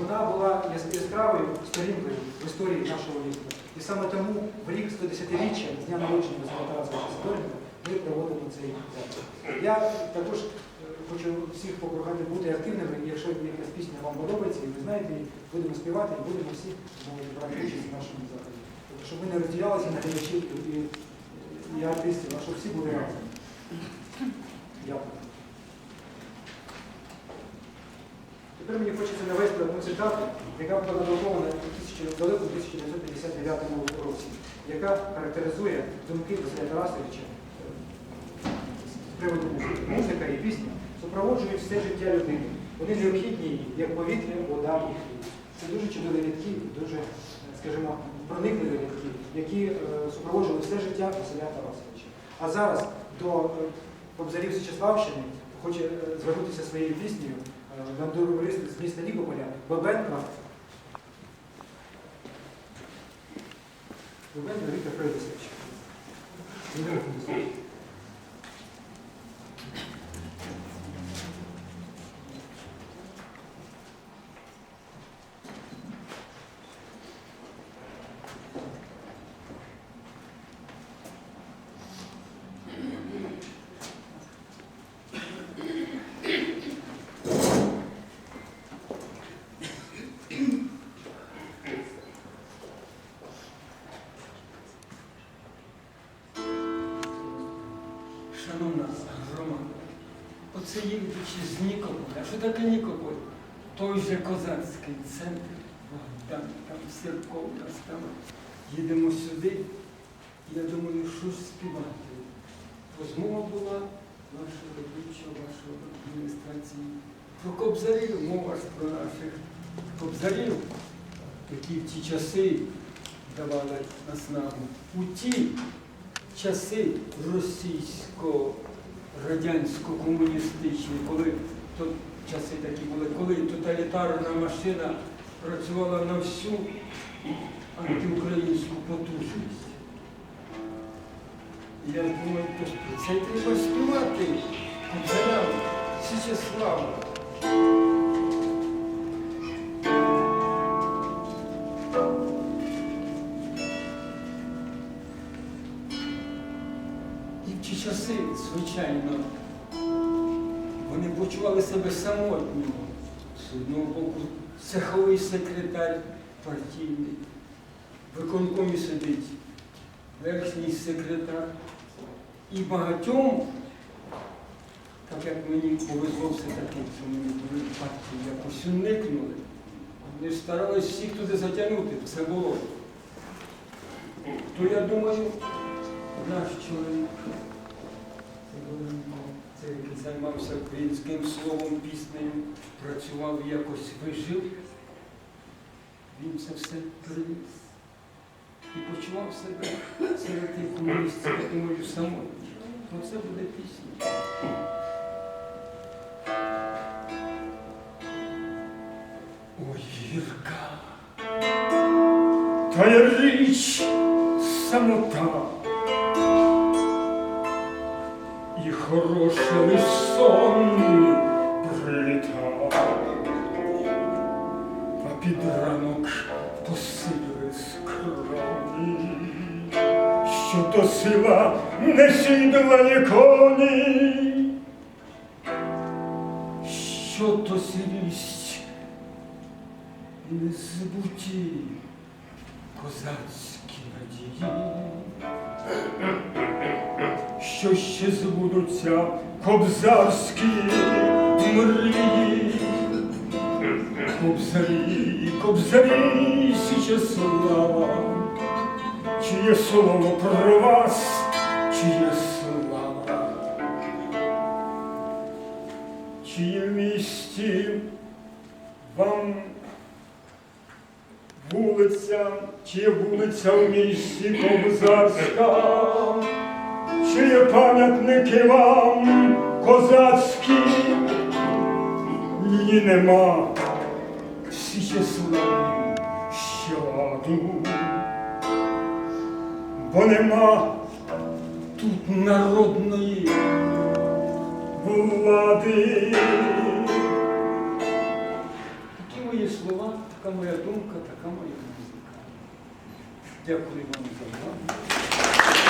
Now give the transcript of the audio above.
вона була яскравою сторінкою в історії нашого міста. І саме тому в рік 110-річчя з дня народження Миколи Тарасовича ми проводимо цей захід. Я також е, хочу всіх попрохати бути активними, і якщо якась пісня вам подобається, і ви знаєте, її, будемо співати і будемо всі брати участь в нашому заході. Тобто, щоб ми не розділялися на глядачів і, і артистів, а щоб всі були разом. Дякую. Тепер мені хочеться навести одну цитату, яка була надрукована у 1000 далеко в 1959 році, яка характеризує думки Василя Тарасовича е, з приводу музики. Музика і пісня супроводжують все життя людини. Вони необхідні як повітря, вода і хліб. Це дуже чудові рядки, дуже, е, скажімо, проникливі рядки, які е, супроводжували все життя Василя Тарасовича. А зараз до Кобзарів Січеславщини хоче звернутися своєю піснею бандурист з міста Нікополя Бабенко. Бабенко Віктор Федорович. Шановна громада, оце їдучи з Нікополя. Що таке Нікополь? Той же козацький центр, Богдан, там Сірков нас там. Їдемо сюди, я думаю, щось співати. Розмова була вашого ведучого, вашої адміністрації. Про кобзарів, мова ж про наших кобзарів, які в ті часи давали наснагу. У ті часи російсько-радянсько-комуністичні, коли то часи такі були, коли тоталітарна машина працювала на всю антиукраїнську потужність. Я думаю, це треба співати Кобзарям, Січеслава. Ті часи, звичайно, вони почували себе самотньо. З одного боку, цеховий секретар партійний, виконкомі сидить верхній секретар. І багатьом, так як мені повезло все таки, що мені були партії якось уникнули, вони старались всіх туди затягнути, це було. То я думаю, наш чоловік, Сидоренко, це який займався українським словом, піснею, працював якось вижив. Він це все приніс. І почував себе серед тих комуністів, я думаю, самотньо. Про це буде пісня. Ой, гірка, та річ самота, і хороше лиш сон прилітав, а під ранок посилює скрані, що то сила не сідлані коні, що то сілість не збуті козацькі надії, що ще збудуться кобзарські мрії. Кобзарі, кобзарі, Січеслава, чиє слово про вас, чиє слава, чиє місті вам вулиця, чиє вулиця в місті Кобзарська, чиє пам'ятники вам козацькі, її нема. Січеславі щаду, бо нема тут народної влади. Такі мої слова, така моя думка, така моя музика. Дякую вам за увагу.